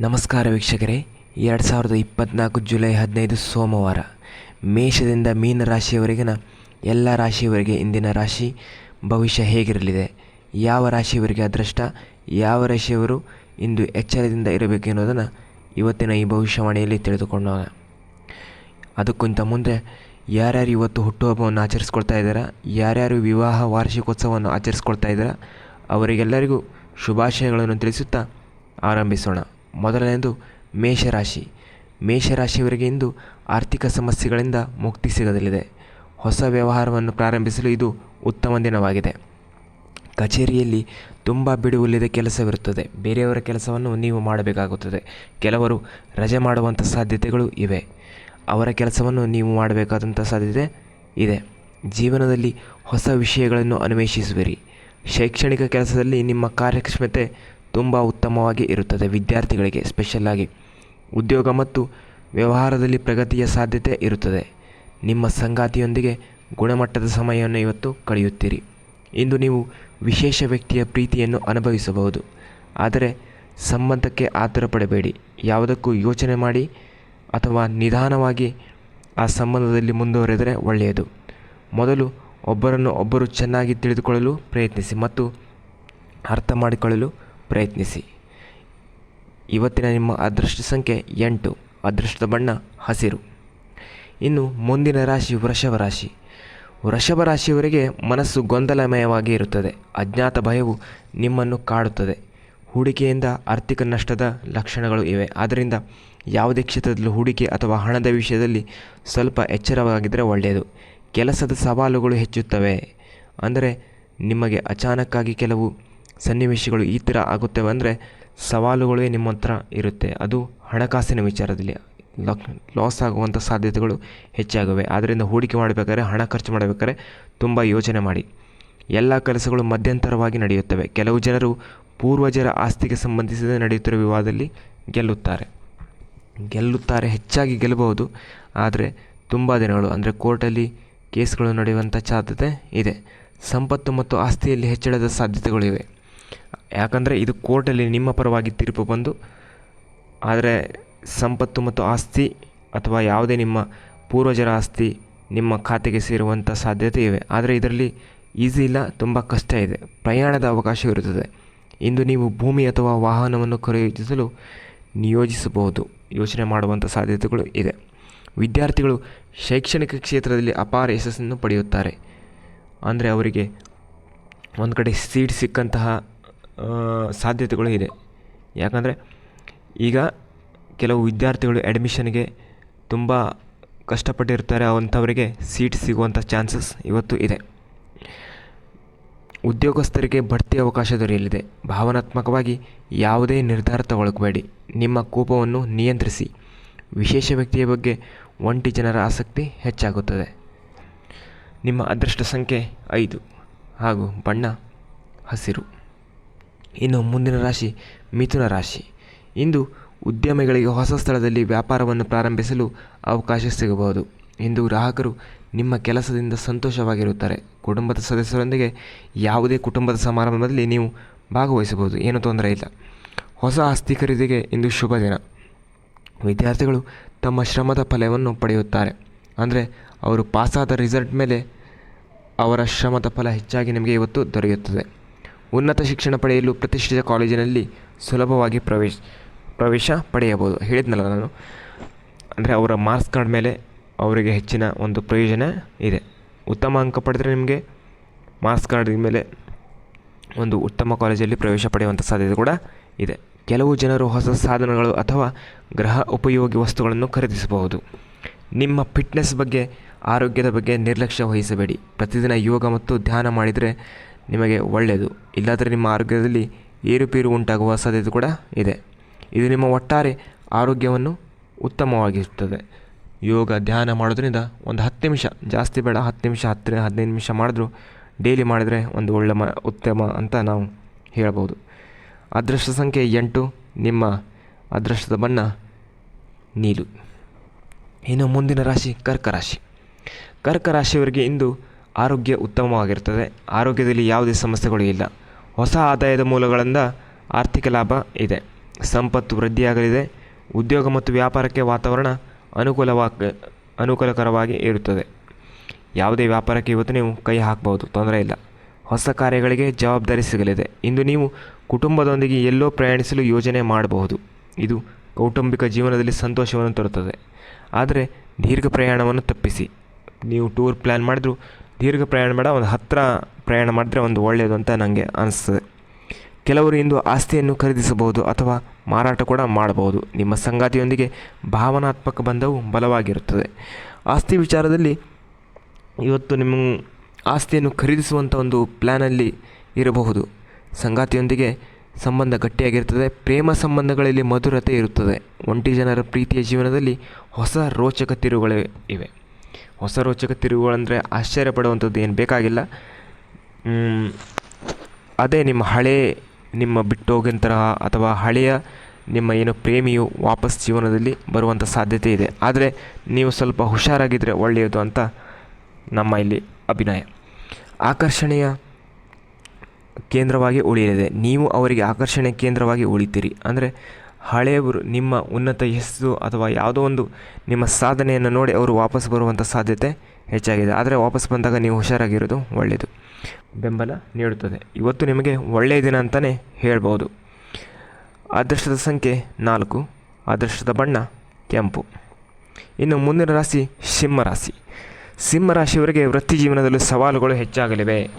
ನಮಸ್ಕಾರ ವೀಕ್ಷಕರೇ. ಎರಡು ಸಾವಿರದ ಇಪ್ಪತ್ತ್ನಾಲ್ಕು ಜುಲೈ ಹದಿನೈದು ಸೋಮವಾರ. ಮೇಷದಿಂದ ಮೀನ ರಾಶಿಯವರೆಗಿನ ಎಲ್ಲ ರಾಶಿಯವರಿಗೆ ಇಂದಿನ ರಾಶಿ ಭವಿಷ್ಯ ಹೇಗಿರಲಿದೆ? ಯಾವ ರಾಶಿಯವರಿಗೆ ಅದೃಷ್ಟ? ಯಾವ ರಾಶಿಯವರು ಇಂದು ಎಚ್ಚರದಿಂದ ಇರಬೇಕು ಎನ್ನುವುದನ್ನು ಇವತ್ತಿನ ಈ ಭವಿಷ್ಯವಾಣಿಯಲ್ಲಿ ತಿಳಿದುಕೊಳ್ಳೋಣ. ಅದಕ್ಕಿಂತ ಮುಂದೆ ಯಾರ್ಯಾರು ಇವತ್ತು ಹುಟ್ಟುಹಬ್ಬವನ್ನು ಆಚರಿಸ್ಕೊಳ್ತಾ ಇದ್ದಾರಾ? ಯಾರ್ಯಾರು ವಿವಾಹ ವಾರ್ಷಿಕೋತ್ಸವವನ್ನು ಆಚರಿಸ್ಕೊಳ್ತಾ ಇದ್ದಾರಾ? ಅವರಿಗೆಲ್ಲರಿಗೂ ಶುಭಾಶಯಗಳನ್ನು ತಿಳಿಸುತ್ತಾ ಆರಂಭಿಸೋಣ. ಮೊದಲನೆಯದು ಮೇಷರಾಶಿ. ಮೇಷರಾಶಿಯವರಿಗೆ ಇಂದು ಆರ್ಥಿಕ ಸಮಸ್ಯೆಗಳಿಂದ ಮುಕ್ತಿ ಸಿಗದಲಿದೆ ಹೊಸ ವ್ಯವಹಾರವನ್ನು ಪ್ರಾರಂಭಿಸಲು ಇದು ಉತ್ತಮ ದಿನವಾಗಿದೆ. ಕಚೇರಿಯಲ್ಲಿ ತುಂಬ ಬಿಡುವಿಲ್ಲದೆ ಕೆಲಸವಿರುತ್ತದೆ. ಬೇರೆಯವರ ಕೆಲಸವನ್ನು ನೀವು ಮಾಡಬೇಕಾಗುತ್ತದೆ. ಕೆಲವರು ರಜೆ ಮಾಡುವಂಥ ಸಾಧ್ಯತೆಗಳು ಇವೆ. ಅವರ ಕೆಲಸವನ್ನು ನೀವು ಮಾಡಬೇಕಾದಂಥ ಸಾಧ್ಯತೆ ಇದೆ. ಜೀವನದಲ್ಲಿ ಹೊಸ ವಿಷಯಗಳನ್ನು ಅನ್ವೇಷಿಸುವಿರಿ. ಶೈಕ್ಷಣಿಕ ಕೆಲಸದಲ್ಲಿ ನಿಮ್ಮ ಕಾರ್ಯಕ್ಷಮತೆ ತುಂಬ ಉತ್ತಮವಾಗಿ ಇರುತ್ತದೆ. ವಿದ್ಯಾರ್ಥಿಗಳಿಗೆ ಸ್ಪೆಷಲ್ಲಾಗಿ ಉದ್ಯೋಗ ಮತ್ತು ವ್ಯವಹಾರದಲ್ಲಿ ಪ್ರಗತಿಯ ಸಾಧ್ಯತೆ ಇರುತ್ತದೆ. ನಿಮ್ಮ ಸಂಗಾತಿಯೊಂದಿಗೆ ಗುಣಮಟ್ಟದ ಸಮಯವನ್ನು ಇವತ್ತು ಕಳೆಯುತ್ತೀರಿ. ಇಂದು ನೀವು ವಿಶೇಷ ವ್ಯಕ್ತಿಯ ಪ್ರೀತಿಯನ್ನು ಅನುಭವಿಸಬಹುದು. ಆದರೆ ಸಂಬಂಧಕ್ಕೆ ಆತುರ ಪಡಬೇಡಿ. ಯಾವುದಕ್ಕೂ ಯೋಚನೆ ಮಾಡಿ ಅಥವಾ ನಿಧಾನವಾಗಿ ಆ ಸಂಬಂಧದಲ್ಲಿ ಮುಂದುವರೆದರೆ ಒಳ್ಳೆಯದು. ಮೊದಲು ಒಬ್ಬರನ್ನು ಒಬ್ಬರು ಚೆನ್ನಾಗಿ ತಿಳಿದುಕೊಳ್ಳಲು ಪ್ರಯತ್ನಿಸಿ ಮತ್ತು ಅರ್ಥ ಮಾಡಿಕೊಳ್ಳಲು ಪ್ರಯತ್ನಿಸಿ. ಇವತ್ತಿನ ನಿಮ್ಮ ಅದೃಷ್ಟ ಸಂಖ್ಯೆ ಎಂಟು, ಅದೃಷ್ಟದ ಬಣ್ಣ ಹಸಿರು. ಇನ್ನು ಮುಂದಿನ ರಾಶಿ ವೃಷಭ ರಾಶಿ. ವೃಷಭ ರಾಶಿಯವರಿಗೆ ಮನಸ್ಸು ಗೊಂದಲಮಯವಾಗಿ ಇರುತ್ತದೆ. ಅಜ್ಞಾತ ಭಯವು ನಿಮ್ಮನ್ನು ಕಾಡುತ್ತದೆ. ಹೂಡಿಕೆಯಿಂದ ಆರ್ಥಿಕ ನಷ್ಟದ ಲಕ್ಷಣಗಳು ಇವೆ. ಆದ್ದರಿಂದ ಯಾವುದೇ ಕ್ಷೇತ್ರದಲ್ಲೂ ಹೂಡಿಕೆ ಅಥವಾ ಹಣದ ವಿಷಯದಲ್ಲಿ ಸ್ವಲ್ಪ ಎಚ್ಚರವಾಗಿದ್ದರೆ ಒಳ್ಳೆಯದು. ಕೆಲಸದ ಸವಾಲುಗಳು ಹೆಚ್ಚುತ್ತವೆ. ಅಂದರೆ ನಿಮಗೆ ಅಚಾನಕ್ಕಾಗಿ ಕೆಲವು ಸನ್ನಿವೇಶಗಳು ಈ ಥರ ಆಗುತ್ತವೆ ಅಂದರೆ ಸವಾಲುಗಳೇ ನಿಮ್ಮ ಹತ್ರ ಇರುತ್ತೆ. ಅದು ಹಣಕಾಸಿನ ವಿಚಾರದಲ್ಲಿ ಲಾಸ್ ಆಗುವಂಥ ಸಾಧ್ಯತೆಗಳು ಹೆಚ್ಚಾಗಿವೆ. ಆದ್ದರಿಂದ ಹೂಡಿಕೆ ಮಾಡಬೇಕಾದ್ರೆ, ಹಣ ಖರ್ಚು ಮಾಡಬೇಕಾದ್ರೆ ತುಂಬ ಯೋಚನೆ ಮಾಡಿ. ಎಲ್ಲ ಕೆಲಸಗಳು ಮಧ್ಯಂತರವಾಗಿ ನಡೆಯುತ್ತವೆ. ಕೆಲವು ಜನರು ಪೂರ್ವಜರ ಆಸ್ತಿಗೆ ಸಂಬಂಧಿಸಿದ ನಡೆಯುತ್ತಿರುವ ವಿವಾದದಲ್ಲಿ ಗೆಲ್ಲುತ್ತಾರೆ. ಗೆಲ್ಲುತ್ತಾರೆ, ಹೆಚ್ಚಾಗಿ ಗೆಲ್ಲಬಹುದು. ಆದರೆ ತುಂಬ ದಿನಗಳು, ಅಂದರೆ ಕೋರ್ಟಲ್ಲಿ ಕೇಸ್ಗಳು ನಡೆಯುವಂಥ ಸಾಧ್ಯತೆ ಇದೆ. ಸಂಪತ್ತು ಮತ್ತು ಆಸ್ತಿಯಲ್ಲಿ ಹೆಚ್ಚಳದ ಸಾಧ್ಯತೆಗಳಿವೆ. ಯಾಕಂದರೆ ಇದು ಕೋರ್ಟಲ್ಲಿ ನಿಮ್ಮ ಪರವಾಗಿ ತೀರ್ಪು ಬಂದು, ಆದರೆ ಸಂಪತ್ತು ಮತ್ತು ಆಸ್ತಿ ಅಥವಾ ಯಾವುದೇ ನಿಮ್ಮ ಪೂರ್ವಜರ ಆಸ್ತಿ ನಿಮ್ಮ ಖಾತೆಗೆ ಸೇರುವಂಥ ಸಾಧ್ಯತೆ ಇವೆ. ಆದರೆ ಇದರಲ್ಲಿ ಈಸಿ ಇಲ್ಲ, ತುಂಬ ಕಷ್ಟ ಇದೆ. ಪ್ರಯಾಣದ ಅವಕಾಶವಿರುತ್ತದೆ ಇಂದು ನೀವು ಭೂಮಿ ಅಥವಾ ವಾಹನವನ್ನು ಖರೀದಿಸಲು ನಿಯೋಜಿಸಬಹುದು. ಯೋಚನೆ ಮಾಡುವಂಥ ಸಾಧ್ಯತೆಗಳು ಇದೆ. ವಿದ್ಯಾರ್ಥಿಗಳು ಶೈಕ್ಷಣಿಕ ಕ್ಷೇತ್ರದಲ್ಲಿ ಅಪಾರ ಯಶಸ್ಸನ್ನು ಪಡೆಯುತ್ತಾರೆ. ಅಂದರೆ ಅವರಿಗೆ ಒಂದು ಕಡೆ ಸೀಟ್ ಸಿಕ್ಕಂತಹ ಸಾಧ್ಯತೆಗಳು ಇದೆ. ಯಾಕಂದರೆ ಈಗ ಕೆಲವು ವಿದ್ಯಾರ್ಥಿಗಳು ಅಡ್ಮಿಷನ್ಗೆ ತುಂಬ ಕಷ್ಟಪಟ್ಟಿರ್ತಾರೆ, ಅಂಥವರಿಗೆ ಸೀಟ್ ಸಿಗುವಂಥ ಚಾನ್ಸಸ್ ಇವತ್ತು ಇದೆ. ಉದ್ಯೋಗಸ್ಥರಿಗೆ ಬಡ್ತಿ ಅವಕಾಶ ದೊರೆಯಲಿದೆ. ಭಾವನಾತ್ಮಕವಾಗಿ ಯಾವುದೇ ನಿರ್ಧಾರ ತಗೊಳ್ಳಬೇಡಿ ನಿಮ್ಮ ಕೋಪವನ್ನು ನಿಯಂತ್ರಿಸಿ. ವಿಶೇಷ ವ್ಯಕ್ತಿಯ ಬಗ್ಗೆ ಒಂಟಿ ಜನರ ಆಸಕ್ತಿ ಹೆಚ್ಚಾಗುತ್ತದೆ. ನಿಮ್ಮ ಅದೃಷ್ಟ ಸಂಖ್ಯೆ ಐದು ಹಾಗೂ ಬಣ್ಣ ಹಸಿರು. ಇನ್ನು ಮುಂದಿನ ರಾಶಿ ಮಿಥುನ ರಾಶಿ. ಇಂದು ಉದ್ಯಮಿಗಳಿಗೆ ಹೊಸ ಸ್ಥಳದಲ್ಲಿ ವ್ಯಾಪಾರವನ್ನು ಪ್ರಾರಂಭಿಸಲು ಅವಕಾಶ ಸಿಗಬಹುದು. ಇಂದು ಗ್ರಾಹಕರು ನಿಮ್ಮ ಕೆಲಸದಿಂದ ಸಂತೋಷವಾಗಿರುತ್ತಾರೆ. ಕುಟುಂಬದ ಸದಸ್ಯರೊಂದಿಗೆ ಯಾವುದೇ ಕುಟುಂಬದ ಸಮಾರಂಭದಲ್ಲಿ ನೀವು ಭಾಗವಹಿಸಬಹುದು. ಏನೂ ತೊಂದರೆ ಇಲ್ಲ. ಹೊಸ ಆಸ್ತಿ ಖರೀದಿಗೆ ಇಂದು ಶುಭ ದಿನ. ವಿದ್ಯಾರ್ಥಿಗಳು ತಮ್ಮ ಶ್ರಮದ ಫಲವನ್ನು ಪಡೆಯುತ್ತಾರೆ. ಅಂದರೆ ಅವರು ಪಾಸಾದ ರಿಸಲ್ಟ್ ಮೇಲೆ ಅವರ ಶ್ರಮದ ಫಲ ಹೆಚ್ಚಾಗಿ ನಿಮಗೆ ಇವತ್ತು ದೊರೆಯುತ್ತದೆ. ಉನ್ನತ ಶಿಕ್ಷಣ ಪಡೆಯಲು ಪ್ರತಿಷ್ಠಿತ ಕಾಲೇಜಿನಲ್ಲಿ ಸುಲಭವಾಗಿ ಪ್ರವೇಶ ಪ್ರವೇಶ ಪಡೆಯಬಹುದು. ಹೇಳಿದ್ನಲ್ಲ ನಾನು. ಅಂದರೆ ಅವರ ಮಾರ್ಕ್ಸ್ ಕಾರ್ಡ್ ಮೇಲೆ ಅವರಿಗೆ ಹೆಚ್ಚಿನ ಒಂದು ಪ್ರಯೋಜನ ಇದೆ. ಉತ್ತಮ ಅಂಕ ಪಡೆದರೆ ನಿಮಗೆ ಮಾರ್ಕ್ಸ್ ಕಾರ್ಡ್ ಮೇಲೆ ಒಂದು ಉತ್ತಮ ಕಾಲೇಜಲ್ಲಿ ಪ್ರವೇಶ ಪಡೆಯುವಂಥ ಸಾಧ್ಯತೆ ಕೂಡ ಇದೆ. ಕೆಲವು ಜನರು ಹೊಸ ಸಾಧನಗಳು ಅಥವಾ ಗೃಹ ಉಪಯೋಗಿ ವಸ್ತುಗಳನ್ನು ಖರೀದಿಸಬಹುದು. ನಿಮ್ಮ ಫಿಟ್ನೆಸ್ ಬಗ್ಗೆ, ಆರೋಗ್ಯದ ಬಗ್ಗೆ ನಿರ್ಲಕ್ಷ್ಯ ವಹಿಸಬೇಡಿ. ಪ್ರತಿದಿನ ಯೋಗ ಮತ್ತು ಧ್ಯಾನ ಮಾಡಿದರೆ ನಿಮಗೆ ಒಳ್ಳೆಯದು. ಇಲ್ಲಾದರೆ ನಿಮ್ಮ ಆರೋಗ್ಯದಲ್ಲಿ ಏರುಪೇರು ಉಂಟಾಗುವ ಸಾಧ್ಯತೆ ಕೂಡ ಇದೆ. ಇದು ನಿಮ್ಮ ಒಟ್ಟಾರೆ ಆರೋಗ್ಯವನ್ನು ಉತ್ತಮವಾಗಿರುತ್ತದೆ ಯೋಗ, ಧ್ಯಾನ ಮಾಡೋದ್ರಿಂದ ಒಂದು ಹತ್ತು ನಿಮಿಷ, ಜಾಸ್ತಿ ಬೇಡ, ಹತ್ತು ನಿಮಿಷ ಹತ್ತಿರ ಹದಿನೈದು ನಿಮಿಷ ಮಾಡಿದ್ರು ಡೈಲಿ ಮಾಡಿದರೆ ಒಂದು ಒಳ್ಳೆ ಮ, ಉತ್ತಮ ಅಂತ ನಾವು ಹೇಳ್ಬೋದು. ಅದೃಷ್ಟ ಸಂಖ್ಯೆ ಎಂಟು, ನಿಮ್ಮ ಅದೃಷ್ಟದ ಬಣ್ಣ ನೀಲು. ಇನ್ನು ಮುಂದಿನ ರಾಶಿ ಕರ್ಕ ರಾಶಿ. ಕರ್ಕ ರಾಶಿಯವರಿಗೆ ಇಂದು ಆರೋಗ್ಯ ಉತ್ತಮವಾಗಿರ್ತದೆ. ಆರೋಗ್ಯದಲ್ಲಿ ಯಾವುದೇ ಸಮಸ್ಯೆಗಳು ಇಲ್ಲ. ಹೊಸ ಆದಾಯದ ಮೂಲಗಳಿಂದ ಆರ್ಥಿಕ ಲಾಭ ಇದೆ. ಸಂಪತ್ತು ವೃದ್ಧಿಯಾಗಲಿದೆ. ಉದ್ಯೋಗ ಮತ್ತು ವ್ಯಾಪಾರಕ್ಕೆ ವಾತಾವರಣ ಅನುಕೂಲವಾಗ, ಅನುಕೂಲಕರವಾಗಿ ಇರುತ್ತದೆ. ಯಾವುದೇ ವ್ಯಾಪಾರಕ್ಕೆ ಇವತ್ತು ನೀವು ಕೈ ಹಾಕ್ಬೋದು, ತೊಂದರೆ ಇಲ್ಲ. ಹೊಸ ಕಾರ್ಯಗಳಿಗೆ ಜವಾಬ್ದಾರಿ ಸಿಗಲಿದೆ. ಇಂದು ನೀವು ಕುಟುಂಬದೊಂದಿಗೆ ಎಲ್ಲೋ ಪ್ರಯಾಣಿಸಲು ಯೋಜನೆ ಮಾಡಬಹುದು. ಇದು ಕೌಟುಂಬಿಕ ಜೀವನದಲ್ಲಿ ಸಂತೋಷವನ್ನು ತರುತ್ತದೆ. ಆದರೆ ದೀರ್ಘ ಪ್ರಯಾಣವನ್ನು ತಪ್ಪಿಸಿ. ನೀವು ಟೂರ್ ಪ್ಲ್ಯಾನ್ ಮಾಡಿದ್ರು ದೀರ್ಘ ಪ್ರಯಾಣ ಬೇಡ, ಒಂದು ಹತ್ತಿರ ಪ್ರಯಾಣ ಮಾಡಿದ್ರೆ ಒಂದು ಒಳ್ಳೆಯದು ಅಂತ ನನಗೆ ಅನಿಸ್ತದೆ ಕೆಲವರು ಇಂದು ಆಸ್ತಿಯನ್ನು ಖರೀದಿಸಬಹುದು ಅಥವಾ ಮಾರಾಟ ಕೂಡ ಮಾಡಬಹುದು. ನಿಮ್ಮ ಸಂಗಾತಿಯೊಂದಿಗೆ ಭಾವನಾತ್ಮಕ ಬಂಧವು ಬಲವಾಗಿರುತ್ತದೆ. ಆಸ್ತಿ ವಿಚಾರದಲ್ಲಿ ಇವತ್ತು ನಿಮ್ಮ ಆಸ್ತಿಯನ್ನು ಖರೀದಿಸುವಂಥ ಒಂದು ಪ್ಲ್ಯಾನಲ್ಲಿ ಇರಬಹುದು. ಸಂಗಾತಿಯೊಂದಿಗೆ ಸಂಬಂಧ ಗಟ್ಟಿಯಾಗಿರುತ್ತದೆ ಪ್ರೇಮ ಸಂಬಂಧಗಳಲ್ಲಿ ಮಧುರತೆ ಇರುತ್ತದೆ. ಒಂಟಿ ಜನರ ಪ್ರೀತಿಯ ಜೀವನದಲ್ಲಿ ಹೊಸ ರೋಚಕ ತಿರುಗಳು ಇವೆ. ಹೊಸ ರೋಚಕ ತಿರುವುಗಳಂದರೆ ಆಶ್ಚರ್ಯ ಪಡುವಂಥದ್ದು ಏನು ಬೇಕಾಗಿಲ್ಲ. ಅದೇ ನಿಮ್ಮ ಹಳೆ, ನಿಮ್ಮ ಬಿಟ್ಟು ಹೋಗಿಂತಹ ಅಥವಾ ಹಳೆಯ ನಿಮ್ಮ ಏನು ಪ್ರೇಮಿಯು ವಾಪಸ್ ಜೀವನದಲ್ಲಿ ಬರುವಂಥ ಸಾಧ್ಯತೆ ಇದೆ. ಆದರೆ ನೀವು ಸ್ವಲ್ಪ ಹುಷಾರಾಗಿದ್ದರೆ ಒಳ್ಳೆಯದು ಅಂತ ನಮ್ಮ ಇಲ್ಲಿ ಅಭಿನಯ. ಆಕರ್ಷಣೆಯ ಕೇಂದ್ರವಾಗಿ ಉಳಿಯಲಿದೆ. ನೀವು ಅವರಿಗೆ ಆಕರ್ಷಣೆ ಕೇಂದ್ರವಾಗಿ ಉಳಿತೀರಿ. ಅಂದರೆ ಹಳೆಯವರು, ನಿಮ್ಮ ಉನ್ನತ ಯಶಸ್ಸು ಅಥವಾ ಯಾವುದೋ ಒಂದು ನಿಮ್ಮ ಸಾಧನೆಯನ್ನು ನೋಡಿ ಅವರು ವಾಪಸ್ ಬರುವಂಥ ಸಾಧ್ಯತೆ ಹೆಚ್ಚಾಗಿದೆ. ಆದರೆ ವಾಪಸ್ ಬಂದಾಗ ನೀವು ಹುಷಾರಾಗಿರೋದು ಒಳ್ಳೆಯದು ಬೆಂಬಲ ನೀಡುತ್ತದೆ. ಇವತ್ತು ನಿಮಗೆ ಒಳ್ಳೆಯ ದಿನ ಅಂತಲೇ ಹೇಳ್ಬೋದು. ಅದೃಷ್ಟದ ಸಂಖ್ಯೆ ನಾಲ್ಕು, ಅದೃಷ್ಟದ ಬಣ್ಣ ಕೆಂಪು. ಇನ್ನು ಮುಂದಿನ ರಾಶಿ ಸಿಂಹ ರಾಶಿ. ಸಿಂಹ ರಾಶಿಯವರಿಗೆ ವೃತ್ತಿ ಜೀವನದಲ್ಲಿ ಸವಾಲುಗಳು ಹೆಚ್ಚಾಗಲಿವೆ.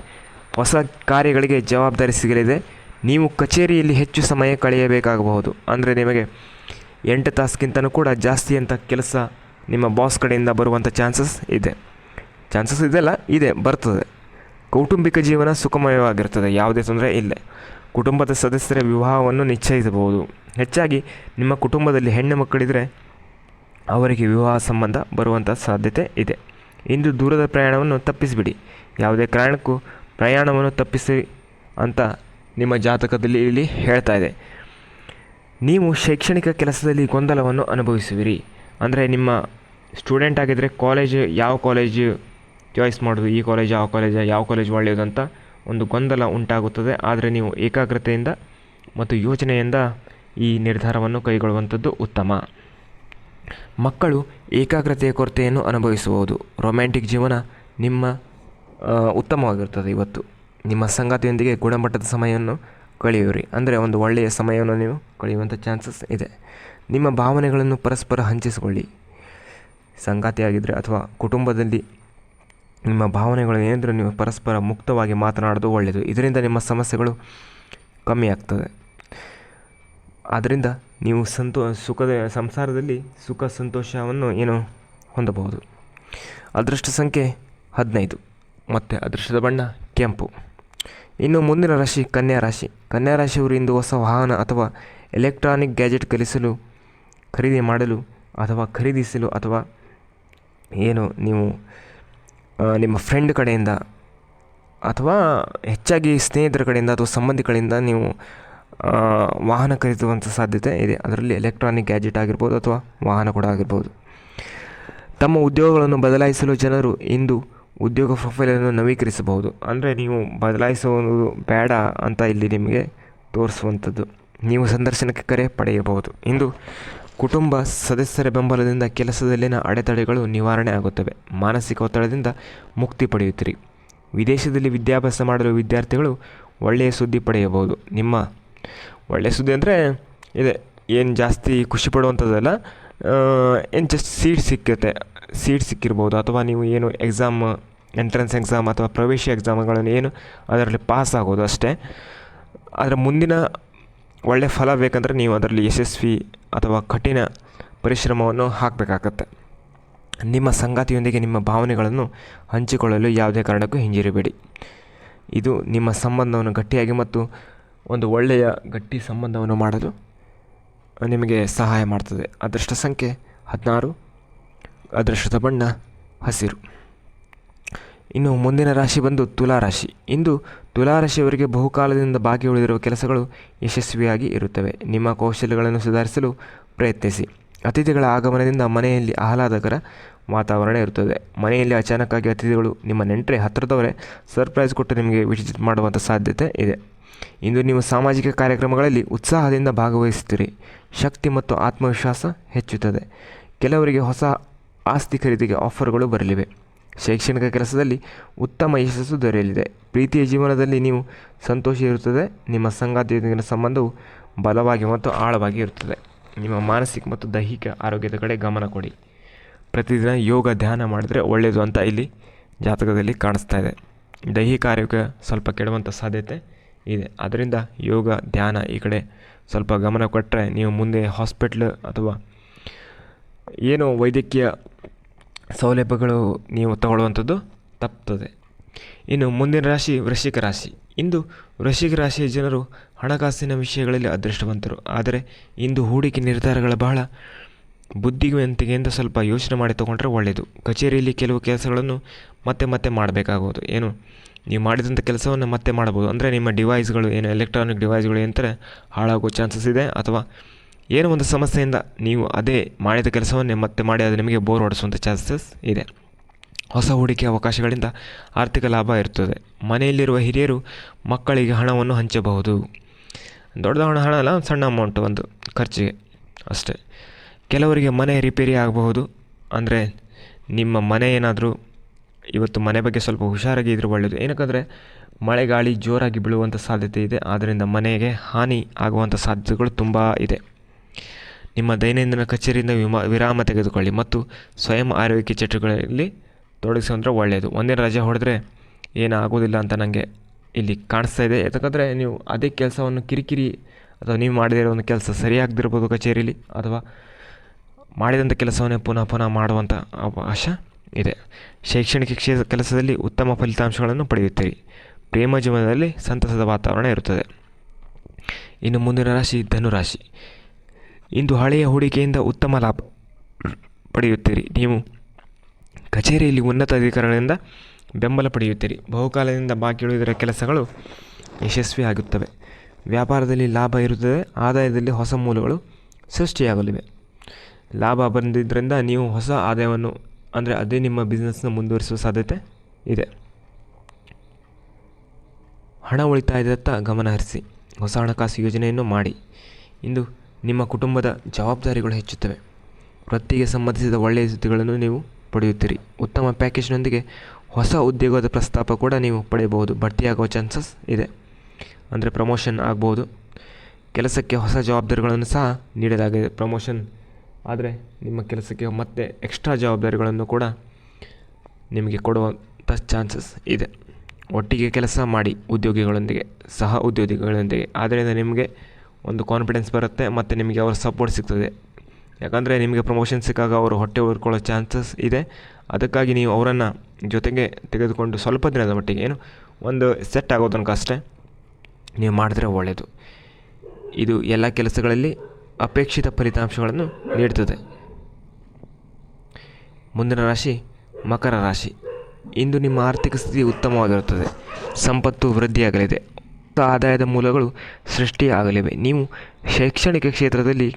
ಹೊಸ ಕಾರ್ಯಗಳಿಗೆ ಜವಾಬ್ದಾರಿ ಸಿಗಲಿದೆ. ನೀವು ಕಚೇರಿಯಲ್ಲಿ ಹೆಚ್ಚು ಸಮಯ ಕಳೆಯಬೇಕಾಗಬಹುದು. ಅಂದರೆ ನಿಮಗೆ ಎಂಟು ತಾಸಿಗಿಂತನೂ ಕೂಡ ಜಾಸ್ತಿ ಅಂತ ಕೆಲಸ ನಿಮ್ಮ ಬಾಸ್ ಕಡೆಯಿಂದ ಬರುವಂಥ ಚಾನ್ಸಸ್ ಇದೆ. ಚಾನ್ಸಸ್ ಇದೆಲ್ಲ ಇದೆ, ಬರ್ತದೆ. ಕೌಟುಂಬಿಕ ಜೀವನ ಸುಖಮಯವಾಗಿರ್ತದೆ, ಯಾವುದೇ ತೊಂದರೆ ಇಲ್ಲ. ಕುಟುಂಬದ ಸದಸ್ಯರ ವಿವಾಹವನ್ನು ನಿಶ್ಚಯಿಸಬಹುದು. ಹೆಚ್ಚಾಗಿ ನಿಮ್ಮ ಕುಟುಂಬದಲ್ಲಿ ಹೆಣ್ಣು ಮಕ್ಕಳಿದ್ದರೆ ಅವರಿಗೆ ವಿವಾಹ ಸಂಬಂಧ ಬರುವಂಥ ಸಾಧ್ಯತೆ ಇದೆ. ಇಂದು ದೂರದ ಪ್ರಯಾಣವನ್ನು ತಪ್ಪಿಸಿಬಿಡಿ. ಯಾವುದೇ ಕಾರಣಕ್ಕೂ ಪ್ರಯಾಣವನ್ನು ತಪ್ಪಿಸಿ ಅಂತ ನಿಮ್ಮ ಜಾತಕದಲ್ಲಿ ಇಲ್ಲಿ ಹೇಳ್ತಾ ಇದೆ. ನೀವು ಶೈಕ್ಷಣಿಕ ಕೆಲಸದಲ್ಲಿ ಗೊಂದಲವನ್ನು ಅನುಭವಿಸುವಿರಿ. ಅಂದರೆ ನಿಮ್ಮ ಸ್ಟೂಡೆಂಟ್ ಆಗಿದ್ದರೆ ಕಾಲೇಜ್ ಯಾವ ಕಾಲೇಜು ಚಾಯ್ಸ್ ಮಾಡೋದು, ಈ ಕಾಲೇಜ್ ಯಾವ ಕಾಲೇಜ್ ಯಾವ ಕಾಲೇಜ್ ಒಳ್ಳೆಯದು ಅಂತ ಒಂದು ಗೊಂದಲ ಉಂಟಾಗುತ್ತದೆ. ಆದರೆ ನೀವು ಏಕಾಗ್ರತೆಯಿಂದ ಮತ್ತು ಯೋಚನೆಯಿಂದ ಈ ನಿರ್ಧಾರವನ್ನು ಕೈಗೊಳ್ಳುವಂಥದ್ದು ಉತ್ತಮ. ಮಕ್ಕಳು ಏಕಾಗ್ರತೆಯ ಕೊರತೆಯನ್ನು ಅನುಭವಿಸಬಹುದು. ರೊಮ್ಯಾಂಟಿಕ್ ಜೀವನ ನಿಮ್ಮ ಉತ್ತಮವಾಗಿರ್ತದೆ ಇವತ್ತು. ನಿಮ್ಮ ಸಂಗಾತಿಯೊಂದಿಗೆ ಗುಣಮಟ್ಟದ ಸಮಯವನ್ನು ಕಳೆಯುವಿರಿ. ಅಂದರೆ ಒಂದು ಒಳ್ಳೆಯ ಸಮಯವನ್ನು ನೀವು ಕಳೆಯುವಂಥ ಚಾನ್ಸಸ್ ಇದೆ. ನಿಮ್ಮ ಭಾವನೆಗಳನ್ನು ಪರಸ್ಪರ ಹಂಚಿಸಿಕೊಳ್ಳಿ. ಸಂಗಾತಿಯಾಗಿದ್ದರೆ ಅಥವಾ ಕುಟುಂಬದಲ್ಲಿ ನಿಮ್ಮ ಭಾವನೆಗಳು ಏನಿದ್ರೂ ನೀವು ಪರಸ್ಪರ ಮುಕ್ತವಾಗಿ ಮಾತನಾಡೋದು ಒಳ್ಳೆಯದು. ಇದರಿಂದ ನಿಮ್ಮ ಸಮಸ್ಯೆಗಳು ಕಮ್ಮಿ ಆಗ್ತದೆ. ಆದ್ದರಿಂದ ನೀವು ಸಂತೋ, ಸುಖದ ಸಂಸಾರದಲ್ಲಿ ಸುಖ ಸಂತೋಷವನ್ನು ಏನು ಹೊಂದಬಹುದು? ಅದೃಷ್ಟ ಸಂಖ್ಯೆ ಹದಿನೈದು. ಮತ್ತು ಅದೃಷ್ಟದ ಬಣ್ಣ ಕೆಂಪು. ಇನ್ನು ಮುಂದಿನ ರಾಶಿ ಕನ್ಯಾ ರಾಶಿ. ಕನ್ಯಾ ರಾಶಿಯವರು ಇಂದು ಹೊಸ ವಾಹನ ಅಥವಾ ಎಲೆಕ್ಟ್ರಾನಿಕ್ ಗ್ಯಾಜೆಟ್ ಕಲಿಸಲು ಖರೀದಿ ಮಾಡಲು ಅಥವಾ ಖರೀದಿಸಲು ಅಥವಾ ಏನು ನೀವು ನಿಮ್ಮ ಫ್ರೆಂಡ್ ಕಡೆಯಿಂದ ಅಥವಾ ಹೆಚ್ಚಾಗಿ ಸ್ನೇಹಿತರ ಕಡೆಯಿಂದ ಅಥವಾ ಸಂಬಂಧಿಗಳಿಂದ ನೀವು ವಾಹನ ಖರೀದಿಸುವಂಥ ಸಾಧ್ಯತೆ ಇದೆ. ಅದರಲ್ಲಿ ಎಲೆಕ್ಟ್ರಾನಿಕ್ ಗ್ಯಾಜೆಟ್ ಆಗಿರ್ಬೋದು ಅಥವಾ ವಾಹನ ಕೂಡ ಆಗಿರ್ಬೋದು. ತಮ್ಮ ಉದ್ಯೋಗಗಳನ್ನು ಬದಲಾಯಿಸಲು ಜನರು ಇಂದು ಉದ್ಯೋಗ ಪ್ರೊಫೈಲನ್ನು ನವೀಕರಿಸಬಹುದು. ಅಂದರೆ ನೀವು ಬದಲಾಯಿಸುವುದು ಬೇಡ ಅಂತ ಇಲ್ಲಿ ನಿಮಗೆ ತೋರಿಸುವಂಥದ್ದು. ನೀವು ಸಂದರ್ಶನಕ್ಕೆ ಕರೆ ಪಡೆಯಬಹುದು. ಇಂದು ಕುಟುಂಬ ಸದಸ್ಯರ ಬೆಂಬಲದಿಂದ ಕೆಲಸದಲ್ಲಿನ ಅಡೆತಡೆಗಳು ನಿವಾರಣೆ ಆಗುತ್ತವೆ. ಮಾನಸಿಕ ಒತ್ತಡದಿಂದ ಮುಕ್ತಿ ಪಡೆಯುತ್ತೀರಿ. ವಿದೇಶದಲ್ಲಿ ವಿದ್ಯಾಭ್ಯಾಸ ಮಾಡಲು ವಿದ್ಯಾರ್ಥಿಗಳು ಒಳ್ಳೆಯ ಸುದ್ದಿ ಪಡೆಯಬಹುದು. ನಿಮ್ಮ ಒಳ್ಳೆಯ ಸುದ್ದಿ ಅಂದರೆ, ಇದೆ, ಏನು ಜಾಸ್ತಿ ಖುಷಿ ಪಡುವಂಥದ್ದಲ್ಲ ಏನು ಜಸ್ಟ್ ಸೀಟ್ ಸಿಕ್ಕುತ್ತೆ ಸೀಟ್ ಸಿಕ್ಕಿರ್ಬೋದು. ಅಥವಾ ನೀವು ಏನು ಎಕ್ಸಾಮ್ ಎಂಟ್ರೆನ್ಸ್ ಎಕ್ಸಾಮ್ ಅಥವಾ ಪ್ರವೇಶ ಎಕ್ಸಾಮ್ಗಳನ್ನು ಏನು ಅದರಲ್ಲಿ ಪಾಸ್ ಆಗೋದು ಅಷ್ಟೇ. ಅದರ ಮುಂದಿನ ಒಳ್ಳೆಯ ಫಲ ಬೇಕಂದರೆ ನೀವು ಅದರಲ್ಲಿ ಯಶಸ್ವಿ ಅಥವಾ ಕಠಿಣ ಪರಿಶ್ರಮವನ್ನು ಹಾಕಬೇಕಾಗತ್ತೆ. ನಿಮ್ಮ ಸಂಗಾತಿಯೊಂದಿಗೆ ನಿಮ್ಮ ಭಾವನೆಗಳನ್ನು ಹಂಚಿಕೊಳ್ಳಲು ಯಾವುದೇ ಕಾರಣಕ್ಕೂ ಹಿಂಜಿರಬೇಡಿ. ಇದು ನಿಮ್ಮ ಸಂಬಂಧವನ್ನು ಗಟ್ಟಿಯಾಗಿ ಮತ್ತು ಒಂದು ಒಳ್ಳೆಯ ಗಟ್ಟಿ ಸಂಬಂಧವನ್ನು ಮಾಡಲು ನಿಮಗೆ ಸಹಾಯ ಮಾಡ್ತದೆ. ಅದೃಷ್ಟ ಸಂಖ್ಯೆ ಹದಿನಾರು. ಅದೃಷ್ಟದ ಬಣ್ಣ ಹಸಿರು. ಇನ್ನು ಮುಂದಿನ ರಾಶಿ ಬಂದು ತುಲಾ ರಾಶಿ. ಇಂದು ತುಲಾ ರಾಶಿಯವರಿಗೆ ಬಹುಕಾಲದಿಂದ ಬಾಕಿ ಉಳಿದಿರುವ ಕೆಲಸಗಳು ಯಶಸ್ವಿಯಾಗಿ ಇರುತ್ತವೆ. ನಿಮ್ಮ ಕೌಶಲ್ಯಗಳನ್ನು ಸುಧಾರಿಸಲು ಪ್ರಯತ್ನಿಸಿ. ಅತಿಥಿಗಳ ಆಗಮನದಿಂದ ಮನೆಯಲ್ಲಿ ಆಹ್ಲಾದಕರ ವಾತಾವರಣ ಇರುತ್ತದೆ. ಮನೆಯಲ್ಲಿ ಅಚಾನಕ್ಕಾಗಿ ಅತಿಥಿಗಳು ನಿಮ್ಮ ನೆಂಟರೆ ಹತ್ತಿರದವರೇ ಸರ್ಪ್ರೈಸ್ ಕೊಟ್ಟು ನಿಮಗೆ ವಿಸಿಟ್ ಮಾಡುವಂಥ ಸಾಧ್ಯತೆ ಇದೆ. ಇಂದು ನೀವು ಸಾಮಾಜಿಕ ಕಾರ್ಯಕ್ರಮಗಳಲ್ಲಿ ಉತ್ಸಾಹದಿಂದ ಭಾಗವಹಿಸುತ್ತೀರಿ. ಶಕ್ತಿ ಮತ್ತು ಆತ್ಮವಿಶ್ವಾಸ ಹೆಚ್ಚುತ್ತದೆ. ಕೆಲವರಿಗೆ ಹೊಸ ಆಸ್ತಿ ಖರೀದಿಗೆ ಆಫರ್ಗಳು ಬರಲಿವೆ. ಶೈಕ್ಷಣಿಕ ಕೆಲಸದಲ್ಲಿ ಉತ್ತಮ ಯಶಸ್ಸು ದೊರೆಯಲಿದೆ. ಪ್ರೀತಿಯ ಜೀವನದಲ್ಲಿ ನೀವು ಸಂತೋಷ ಇರುತ್ತದೆ. ನಿಮ್ಮ ಸಂಗಾತಿಯೊಂದಿಗಿನ ಸಂಬಂಧವು ಬಲವಾಗಿ ಮತ್ತು ಆಳವಾಗಿ ಇರುತ್ತದೆ. ನಿಮ್ಮ ಮಾನಸಿಕ ಮತ್ತು ದೈಹಿಕ ಆರೋಗ್ಯದ ಕಡೆ ಗಮನ ಕೊಡಿ. ಪ್ರತಿದಿನ ಯೋಗ, ಧ್ಯಾನ ಮಾಡಿದರೆ ಒಳ್ಳೆಯದು ಅಂತ ಇಲ್ಲಿ ಜಾತಕದಲ್ಲಿ ಕಾಣಿಸ್ತಾ ಇದೆ. ದೈಹಿಕ ಆರೋಗ್ಯ ಸ್ವಲ್ಪ ಕೆಡುವಂಥ ಸಾಧ್ಯತೆ. ಇದೆ. ಅದರಿಂದ ಯೋಗ, ಧ್ಯಾನ ಈ ಕಡೆ ಸ್ವಲ್ಪ ಗಮನ ಕೊಟ್ಟರೆ ನೀವು ಮುಂದೆ ಹಾಸ್ಪಿಟ್ಲ್ ಅಥವಾ ಏನು ವೈದ್ಯಕೀಯ ಸೌಲಭ್ಯಗಳು ನೀವು ತಗೊಳ್ಳುವಂಥದ್ದು ತಪ್ಪುತ್ತದೆ ಇನ್ನು ಮುಂದಿನ ರಾಶಿ ವೃಶ್ಚಿಕ ರಾಶಿ. ಇಂದು ವೃಶ್ಚಿಕ ರಾಶಿಯ ಜನರು ಹಣಕಾಸಿನ ವಿಷಯಗಳಲ್ಲಿ ಅದೃಷ್ಟವಂತರು. ಆದರೆ ಇಂದು ಹೂಡಿಕೆ ನಿರ್ಧಾರಗಳ ಬಹಳ ಬುದ್ಧಿವಂತಿಕೆಯಿಂದ ಸ್ವಲ್ಪ ಯೋಚನೆ ಮಾಡಿ ತೊಗೊಂಡ್ರೆ ಒಳ್ಳೆಯದು ಕಚೇರಿಯಲ್ಲಿ ಕೆಲವು ಕೆಲಸಗಳನ್ನು ಮತ್ತೆ ಮತ್ತೆ ಮಾಡಬೇಕಾಗುವುದು. ಏನು? ನೀವು ಮಾಡಿದಂಥ ಕೆಲಸವನ್ನು ಮತ್ತೆ ಮಾಡ್ಬೋದು ಅಂದರೆ ನಿಮ್ಮ ಡಿವೈಸ್ಗಳು ಏನು ಎಲೆಕ್ಟ್ರಾನಿಕ್ ಡಿವೈಸ್ಗಳು ಏನಂತಾರೆ ಹಾಳಾಗೋ ಚಾನ್ಸಸ್ ಇದೆ ಅಥವಾ ಏನೋ ಒಂದು ಸಮಸ್ಯೆಯಿಂದ ನೀವು ಅದೇ ಮಾಡಿದ ಕೆಲಸವನ್ನೇ ಮತ್ತೆ ಮಾಡಿ ಅದು ನಿಮಗೆ ಬೋರ್ ಹೊಡೆಸುವಂಥ ಚಾನ್ಸಸ್ ಇದೆ. ಹೊಸ ಹೂಡಿಕೆ ಅವಕಾಶಗಳಿಂದ ಆರ್ಥಿಕ ಲಾಭ ಇರ್ತದೆ. ಮನೆಯಲ್ಲಿರುವ ಹಿರಿಯರು ಮಕ್ಕಳಿಗೆ ಹಣವನ್ನು ಹಂಚಬಹುದು. ದೊಡ್ಡ ಹಣ ಹಣ ಅಲ್ಲ, ಸಣ್ಣ ಅಮೌಂಟ್ ಒಂದು ಖರ್ಚಿಗೆ ಅಷ್ಟೇ. ಕೆಲವರಿಗೆ ಮನೆ ರಿಪೇರಿ ಆಗಬಹುದು. ಅಂದರೆ ನಿಮ್ಮ ಮನೆ ಏನಾದರೂ ಇವತ್ತು ಮನೆ ಬಗ್ಗೆ ಸ್ವಲ್ಪ ಹುಷಾರಾಗಿ ಇದ್ರೆ ಒಳ್ಳೆಯದು ಏನಕ್ಕಂದರೆ ಮಳೆ ಗಾಳಿ ಜೋರಾಗಿ ಬೀಳುವಂಥ ಸಾಧ್ಯತೆ ಇದೆ. ಆದ್ದರಿಂದ ಮನೆಗೆ ಹಾನಿ ಆಗುವಂಥ ಸಾಧ್ಯತೆಗಳು ತುಂಬ ಇದೆ. ನಿಮ್ಮ ದೈನಂದಿನ ಕಚೇರಿಯಿಂದ ವಿಮಾ, ವಿರಾಮ ತೆಗೆದುಕೊಳ್ಳಿ ಮತ್ತು ಸ್ವಯಂ ಆರೋಗ್ಯ ಚಟುವಟಿಕೆಗಳಲ್ಲಿ ತೊಡಗಿಸೋಂದ್ರೆ ಒಳ್ಳೆಯದು ಒಂದಿನ ರಜೆ ಹೊಡೆದ್ರೆ ಏನಾಗೋದಿಲ್ಲ ಅಂತ ನನಗೆ ಇಲ್ಲಿ ಕಾಣಿಸ್ತಾ ಇದೆ. ಯಾಕಂದರೆ ನೀವು ಅದೇ ಕೆಲಸವನ್ನು ಕಿರಿಕಿರಿ ಅಥವಾ ನೀವು ಮಾಡಿದಿರೋ ಒಂದು ಕೆಲಸ ಸರಿಯಾಗದಿರ್ಬೋದು ಕಚೇರಿಲಿ ಅಥವಾ ಮಾಡಿದಂಥ ಕೆಲಸವನ್ನೇ ಪುನಃ ಪುನಃ ಮಾಡುವಂಥ ಅವಕಾಶ ಇದೆ. ಶೈಕ್ಷಣಿಕ ಕ್ಷೇತ್ರ ಕೆಲಸದಲ್ಲಿ ಉತ್ತಮ ಫಲಿತಾಂಶಗಳನ್ನು ಪಡೆಯುತ್ತೀರಿ. ಪ್ರೇಮ ಜೀವನದಲ್ಲಿ ಸಂತಸದ ವಾತಾವರಣ ಇರುತ್ತದೆ. ಇನ್ನು ಮುಂದಿನ ರಾಶಿ ಧನುರಾಶಿ. ಇಂದು ಹಳೆಯ ಹೂಡಿಕೆಯಿಂದ ಉತ್ತಮ ಲಾಭ ಪಡೆಯುತ್ತೀರಿ. ನೀವು ಕಚೇರಿಯಲ್ಲಿ ಉನ್ನತ ಅಧಿಕಾರಿಗಳಿಂದ ಬೆಂಬಲ ಪಡೆಯುತ್ತೀರಿ. ಬಹುಕಾಲದಿಂದ ಬಾಕಿ ಉಳಿದಿರುವ ಕೆಲಸಗಳು ಯಶಸ್ವಿಯಾಗುತ್ತವೆ. ವ್ಯಾಪಾರದಲ್ಲಿ ಲಾಭ ಇರುತ್ತದೆ. ಆದಾಯದಲ್ಲಿ ಹೊಸ ಮೂಲಗಳು ಸೃಷ್ಟಿಯಾಗಲಿವೆ. ಲಾಭ ಬಂದಿದ್ದರಿಂದ ನೀವು ಹೊಸ ಆದಾಯವನ್ನು ಅಂದರೆ ಅದೇ ನಿಮ್ಮ ಬಿಸ್ನೆಸ್ನ ಮುಂದುವರಿಸುವ ಸಾಧ್ಯತೆ ಇದೆ. ಹಣ ಉಳಿತಾಯದತ್ತ ಗಮನ ಹರಿಸಿ, ಹೊಸ ಹಣಕಾಸು ಯೋಜನೆಯನ್ನು ಮಾಡಿ. ಇಂದು ನಿಮ್ಮ ಕುಟುಂಬದ ಜವಾಬ್ದಾರಿಗಳು ಹೆಚ್ಚುತ್ತವೆ. ವೃತ್ತಿಗೆ ಸಂಬಂಧಿಸಿದ ಒಳ್ಳೆಯ ಸುದ್ದಿಗಳನ್ನು ನೀವು ಪಡೆಯುತ್ತೀರಿ. ಉತ್ತಮ ಪ್ಯಾಕೇಜ್ನೊಂದಿಗೆ ಹೊಸ ಉದ್ಯೋಗದ ಪ್ರಸ್ತಾಪ ಕೂಡ ನೀವು ಪಡೆಯಬಹುದು. ಬಡ್ತಿಯಾಗುವ ಚಾನ್ಸಸ್ ಇದೆ. ಅಂದರೆ ಪ್ರಮೋಷನ್ ಆಗ್ಬೋದು. ಕೆಲಸಕ್ಕೆ ಹೊಸ ಜವಾಬ್ದಾರಿಗಳನ್ನು ಸಹ ನೀಡಲಾಗಿದೆ. ಪ್ರಮೋಷನ್ ಆದರೆ ನಿಮ್ಮ ಕೆಲಸಕ್ಕೆ ಮತ್ತೆ ಎಕ್ಸ್ಟ್ರಾ ಜವಾಬ್ದಾರಿಗಳನ್ನು ಕೂಡ ನಿಮಗೆ ಕೊಡುವಂಥ ಚಾನ್ಸಸ್ ಇದೆ. ಒಟ್ಟಿಗೆ ಕೆಲಸ ಮಾಡಿ ಉದ್ಯೋಗಿಗಳೊಂದಿಗೆ, ಸಹ ಉದ್ಯೋಗಿಗಳೊಂದಿಗೆ. ಆದ್ದರಿಂದ ನಿಮಗೆ ಒಂದು ಕಾನ್ಫಿಡೆನ್ಸ್ ಬರುತ್ತೆ ಮತ್ತು ನಿಮಗೆ ಅವರ ಸಪೋರ್ಟ್ ಸಿಗ್ತದೆ. ಯಾಕಂದರೆ ನಿಮಗೆ ಪ್ರಮೋಷನ್ ಸಿಕ್ಕಾಗ ಅವರು ಹೊಟ್ಟೆ ಉರ್ಕೊಳ್ಳೋ ಚಾನ್ಸಸ್ ಇದೆ. ಅದಕ್ಕಾಗಿ ನೀವು ಅವರನ್ನು ಜೊತೆಗೆ ತೆಗೆದುಕೊಂಡು ಸ್ವಲ್ಪ ದಿನದ ಮಟ್ಟಿಗೆ ಏನು, ಒಂದು ಸೆಟ್ ಆಗೋ ತನಕ ನೀವು ಮಾಡಿದ್ರೆ ಒಳ್ಳೆಯದು ಇದು ಎಲ್ಲ ಕೆಲಸಗಳಲ್ಲಿ ಅಪೇಕ್ಷಿತ ಫಲಿತಾಂಶಗಳನ್ನು ನೀಡುತ್ತದೆ ಮುಂದಿನ ರಾಶಿ ಮಕರ ರಾಶಿ. ಇಂದು ನಿಮ್ಮ ಆರ್ಥಿಕ ಸ್ಥಿತಿ ಉತ್ತಮವಾಗಿರುತ್ತದೆ. ಸಂಪತ್ತು ವೃದ್ಧಿಯಾಗಲಿದೆ. ಆದಾಯದ ಮೂಲಗಳು ಸೃಷ್ಟಿಯಾಗಲಿವೆ. ನೀವು ಶೈಕ್ಷಣಿಕ ಕ್ಷೇತ್ರದಲ್ಲಿ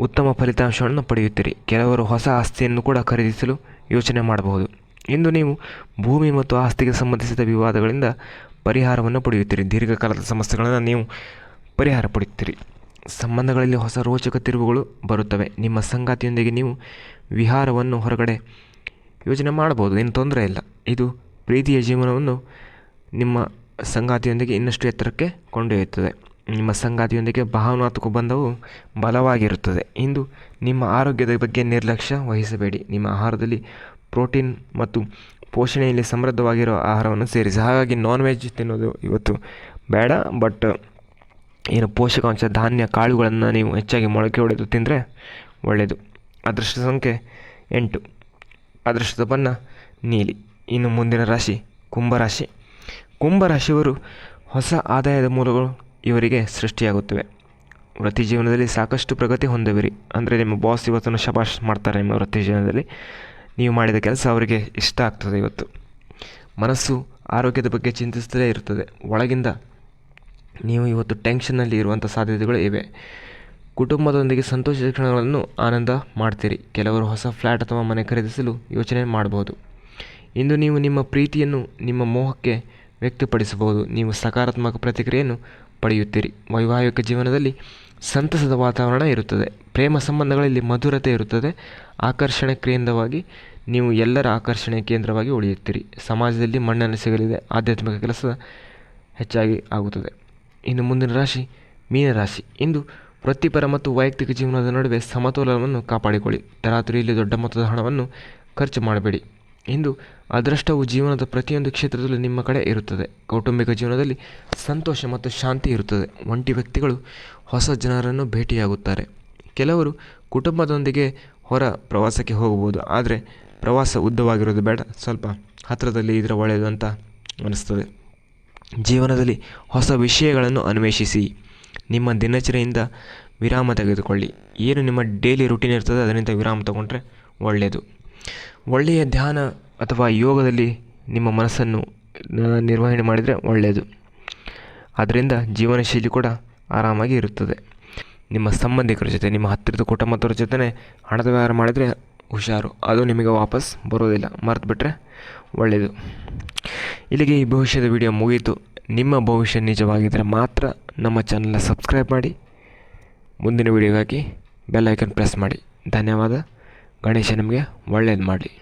ಉತ್ತಮ ಫಲಿತಾಂಶವನ್ನು ಪಡೆಯುತ್ತೀರಿ. ಕೆಲವರು ಹೊಸ ಆಸ್ತಿಯನ್ನು ಕೂಡ ಖರೀದಿಸಲು ಯೋಚನೆ ಮಾಡಬಹುದು. ಇಂದು ನೀವು ಭೂಮಿ ಮತ್ತು ಆಸ್ತಿಗೆ ಸಂಬಂಧಿಸಿದ ವಿವಾದಗಳಿಂದ ಪರಿಹಾರವನ್ನು ಪಡೆಯುತ್ತೀರಿ. ದೀರ್ಘಕಾಲದ ಸಮಸ್ಯೆಗಳನ್ನು ನೀವು ಪರಿಹಾರ ಪಡೆಯುತ್ತೀರಿ. ಸಂಬಂಧಗಳಲ್ಲಿ ಹೊಸ ರೋಚಕ ತಿರುವುಗಳು ಬರುತ್ತವೆ. ನಿಮ್ಮ ಸಂಗಾತಿಯೊಂದಿಗೆ ನೀವು ವಿಹಾರವನ್ನು ಹೊರಗಡೆ ಯೋಚನೆ ಮಾಡಬಹುದು. ಏನು ತೊಂದರೆ ಇಲ್ಲ. ಇದು ಪ್ರೀತಿಯ ಜೀವನವನ್ನು ನಿಮ್ಮ ಸಂಗಾತಿಯೊಂದಿಗೆ ಇನ್ನಷ್ಟು ಎತ್ತರಕ್ಕೆ ಕೊಂಡೊಯ್ಯುತ್ತದೆ. ನಿಮ್ಮ ಸಂಗಾತಿಯೊಂದಿಗೆ ಭಾವನಾತ್ಮಕ ಬಂಧವು ಬಲವಾಗಿರುತ್ತದೆ. ಇಂದು ನಿಮ್ಮ ಆರೋಗ್ಯದ ಬಗ್ಗೆ ನಿರ್ಲಕ್ಷ್ಯ ವಹಿಸಬೇಡಿ. ನಿಮ್ಮ ಆಹಾರದಲ್ಲಿ ಪ್ರೋಟೀನ್ ಮತ್ತು ಪೋಷಣೆಯಲ್ಲಿ ಸಮೃದ್ಧವಾಗಿರೋ ಆಹಾರವನ್ನು ಸೇರಿಸಿ. ಹಾಗಾಗಿ ನಾನ್ ವೆಜ್ ತಿನ್ನೋದು ಇವತ್ತು ಬೇಡ ಬಟ್ ಏನು ಪೋಷಕಾಂಶ ಧಾನ್ಯ ಕಾಳುಗಳನ್ನು ನೀವು ಹೆಚ್ಚಾಗಿ ಮೊಳಕೆ ಹೊಡೆದು ತಿಂದರೆ ಒಳ್ಳೆಯದು ಅದೃಷ್ಟ ಸಂಖ್ಯೆ ಎಂಟು. ಅದೃಷ್ಟದ ಬಣ್ಣ ನೀಲಿ. ಇನ್ನು ಮುಂದಿನ ರಾಶಿ ಕುಂಭರಾಶಿ. ಕುಂಭರಾಶಿಯವರು ಹೊಸ ಆದಾಯದ ಮೂಲಗಳು ಇವರಿಗೆ ಸೃಷ್ಟಿಯಾಗುತ್ತವೆ. ವೃತ್ತಿ ಜೀವನದಲ್ಲಿ ಸಾಕಷ್ಟು ಪ್ರಗತಿ ಹೊಂದುವಿರಿ. ಅಂದರೆ ನಿಮ್ಮ ಬಾಸ್ ಇವತ್ತನ್ನು ಶಬಾಷ್ ಮಾಡ್ತಾರೆ ನಿಮ್ಮ ವೃತ್ತಿ ಜೀವನದಲ್ಲಿ. ನೀವು ಮಾಡಿದ ಕೆಲಸ ಅವರಿಗೆ ಇಷ್ಟ ಆಗ್ತದೆ ಇವತ್ತು. ಮನಸ್ಸು ಆರೋಗ್ಯದ ಬಗ್ಗೆ ಚಿಂತಿಸ್ತಲೇ ಇರುತ್ತದೆ. ಒಳಗಿಂದ ನೀವು ಇವತ್ತು ಟೆನ್ಷನ್ನಲ್ಲಿ ಇರುವಂಥ ಸಾಧ್ಯತೆಗಳು ಇವೆ. ಕುಟುಂಬದೊಂದಿಗೆ ಸಂತೋಷದ ಕ್ಷಣಗಳನ್ನು ಆನಂದ ಮಾಡ್ತೀರಿ. ಕೆಲವರು ಹೊಸ ಫ್ಲ್ಯಾಟ್ ಅಥವಾ ಮನೆ ಖರೀದಿಸಲು ಯೋಚನೆ ಮಾಡಬಹುದು. ಇಂದು ನೀವು ನಿಮ್ಮ ಪ್ರೀತಿಯನ್ನು ನಿಮ್ಮ ಮೋಹಕ್ಕೆ ವ್ಯಕ್ತಪಡಿಸಬಹುದು. ನೀವು ಸಕಾರಾತ್ಮಕ ಪ್ರತಿಕ್ರಿಯೆಯನ್ನು ಪಡೆಯುತ್ತೀರಿ. ವೈವಾಹಿಕ ಜೀವನದಲ್ಲಿ ಸಂತಸದ ವಾತಾವರಣ ಇರುತ್ತದೆ. ಪ್ರೇಮ ಸಂಬಂಧಗಳಲ್ಲಿ ಮಧುರತೆ ಇರುತ್ತದೆ. ಆಕರ್ಷಣೆ ಕೇಂದ್ರವಾಗಿ ನೀವು ಎಲ್ಲರ ಆಕರ್ಷಣೆ ಕೇಂದ್ರವಾಗಿ ಉಳಿಯುತ್ತೀರಿ. ಸಮಾಜದಲ್ಲಿ ಮಣ್ಣನ್ನು ಸಿಗಲಿದೆ. ಆಧ್ಯಾತ್ಮಿಕ ಕೆಲಸ ಹೆಚ್ಚಾಗಿ ಆಗುತ್ತದೆ. ಇನ್ನು ಮುಂದಿನ ರಾಶಿ ಮೀನರಾಶಿ ಇಂದು ವೃತ್ತಿಪರ ಮತ್ತು ವೈಯಕ್ತಿಕ ಜೀವನದ ನಡುವೆ ಸಮತೋಲನವನ್ನು ಕಾಪಾಡಿಕೊಳ್ಳಿ. ತರಾತುರಿಯಲ್ಲಿ ದೊಡ್ಡ ಮೊತ್ತದ ಹಣವನ್ನು ಖರ್ಚು ಮಾಡಬೇಡಿ. ಇಂದು ಅದೃಷ್ಟವು ಜೀವನದ ಪ್ರತಿಯೊಂದು ಕ್ಷೇತ್ರದಲ್ಲೂ ನಿಮ್ಮ ಕಡೆ ಇರುತ್ತದೆ. ಕೌಟುಂಬಿಕ ಜೀವನದಲ್ಲಿ ಸಂತೋಷ ಮತ್ತು ಶಾಂತಿ ಇರುತ್ತದೆ. ಒಂಟಿ ವ್ಯಕ್ತಿಗಳು ಹೊಸ ಜನರನ್ನು ಭೇಟಿಯಾಗುತ್ತಾರೆ. ಕೆಲವರು ಕುಟುಂಬದೊಂದಿಗೆ ಹೊರ ಪ್ರವಾಸಕ್ಕೆ ಹೋಗಬಹುದು. ಆದರೆ ಪ್ರವಾಸ ಉದ್ದವಾಗಿರೋದು ಬೇಡ. ಸ್ವಲ್ಪ ಹತ್ತಿರದಲ್ಲಿ ಇದರ ಒಳ್ಳೆಯದು ಅಂತ ಅನಿಸ್ತದೆ. ಜೀವನದಲ್ಲಿ ಹೊಸ ವಿಷಯಗಳನ್ನು ಅನ್ವೇಷಿಸಿ. ನಿಮ್ಮ ದಿನಚರಿಯಿಂದ ವಿರಾಮ ತೆಗೆದುಕೊಳ್ಳಿ. ಏನು ನಿಮ್ಮ ಡೈಲಿ ರುಟೀನ್ ಇರ್ತದೆ ಅದರಿಂದ ವಿರಾಮ ತಗೊಂಡ್ರೆ ಒಳ್ಳೆಯದು. ಒಳ್ಳೆಯ ಧ್ಯಾನ ಅಥವಾ ಯೋಗದಲ್ಲಿ ನಿಮ್ಮ ಮನಸ್ಸನ್ನು ನಿರ್ವಹಣೆ ಮಾಡಿದರೆ ಒಳ್ಳೆಯದು. ಅದರಿಂದ ಜೀವನ ಶೈಲಿ ಕೂಡ ಆರಾಮಾಗಿ ಇರುತ್ತದೆ. ನಿಮ್ಮ ಸಂಬಂಧಿಕರ ಜೊತೆ, ನಿಮ್ಮ ಹತ್ತಿರದ ಕುಟುಂಬದವ್ರ ಜೊತೆ ಹಣದ ವ್ಯವಹಾರ ಮಾಡಿದರೆ ಹುಷಾರು. ಅದು ನಿಮಗೆ ವಾಪಸ್ ಬರೋದಿಲ್ಲ. ಮರೆತುಬಿಟ್ರೆ ಒಳ್ಳೆಯದು ಇಲ್ಲಿಗೆ ಈ ಭವಿಷ್ಯದ ವಿಡಿಯೋ ಮುಗಿಯಿತು ನಿಮ್ಮ ಭವಿಷ್ಯ ನಿಜವಾಗಿದ್ದರೆ ಮಾತ್ರ ನಮ್ಮ ಚಾನಲ್ನ ಸಬ್ಸ್ಕ್ರೈಬ್ ಮಾಡಿ. ಮುಂದಿನ ವಿಡಿಯೋಗಾಗಿ ಬೆಲ್ ಐಕನ್ ಪ್ರೆಸ್ ಮಾಡಿ. ಧನ್ಯವಾದ. ಗಣೇಶ ನಿಮಗೆ ಒಳ್ಳೆಯದು ಮಾಡಲಿ.